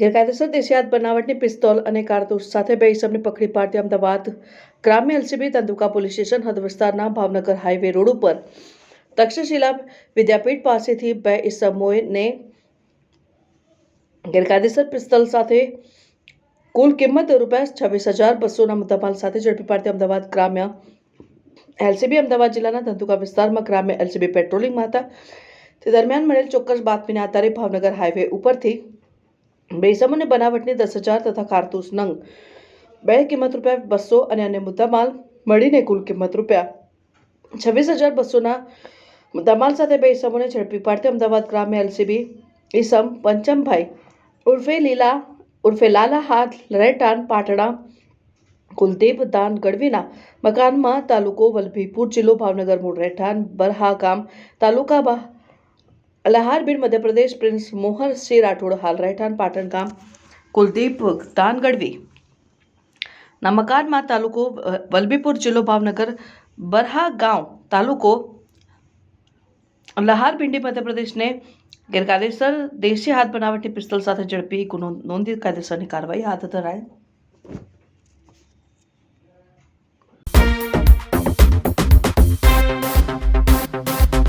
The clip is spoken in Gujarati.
ગેરકાયદેસર દેશિયાત બનાવટની પિસ્તોલ અને કારતૂસ સાથે બે ઇસમને પકડી પાડતી અમદાવાદ ગ્રામ્ય એલસીબી તંદુકા પોલીસ સ્ટેશન હદ વિસ્તારના ભાવનગર હાઈવે રોડ ઉપર. તક્ષશિલા વિદ્યાપીઠ પાસેથી બે ઇસમોને ગેરકાયદેસર પિસ્તોલ સાથે કુલ કિંમત રૂપિયા છવ્વીસ હજાર બસોના મુદ્દામાલ સાથે ઝડપી પાડતી અમદાવાદ ગ્રામ્ય એલસીબી અમદાવાદ જિલ્લાના ધંધુકા વિસ્તારમાં ગ્રામ્ય એલસીબી પેટ્રોલિંગમાં હતા તે દરમિયાન મળેલ ચોક્કસ બાતમીના આધારે ભાવનગર હાઈવે ઉપરથી બેસમને બનાવટની દસ હજાર તથા કારતૂસ નંગ. બે કિંમત રૂપિયા બસો અને અન્ય મુદ્દામાલ મળીને કુલ કિંમત રૂપિયા છવ્વીસ હજાર બસોના મુદ્દામાલ સાથે બે ઇસમોને ઝડપી પાડતી અમદાવાદ ગ્રામ્ય એલસીબી ઈસમ પંચમભાઈ ઉર્ફે લીલા, ઉર્ફે લાલા હાથ રહેઠાણ પાટણા, કુલદીપ, દાન, ગઢવીના મકાનમાં તાલુકો વલભીપુર જિલ્લો ભાવનગર, મૂળ રહેઠાણ, બરહા ગામ, તાલુકા બા અલ્હારબીડ મધ્યપ્રદેશ પ્રિન્સ મોહન સિંહ રાઠોડ હાલ રહેઠાણ પાટણ ગામ કુલદીપ તાન ગઢવી ના મકાનમાં તાલુકો વલભીપુર જિલ્લો ભાવનગર બરહા ગાંવ તાલુકો લહારપિંડી મધ્યપ્રદેશને ગેરકાયદેસર દેશી હાથ બનાવટની પિસ્તોલ સાથે ઝડપી ગુનો નોંધી કાયદેસરની કાર્યવાહી હાથ ધરાય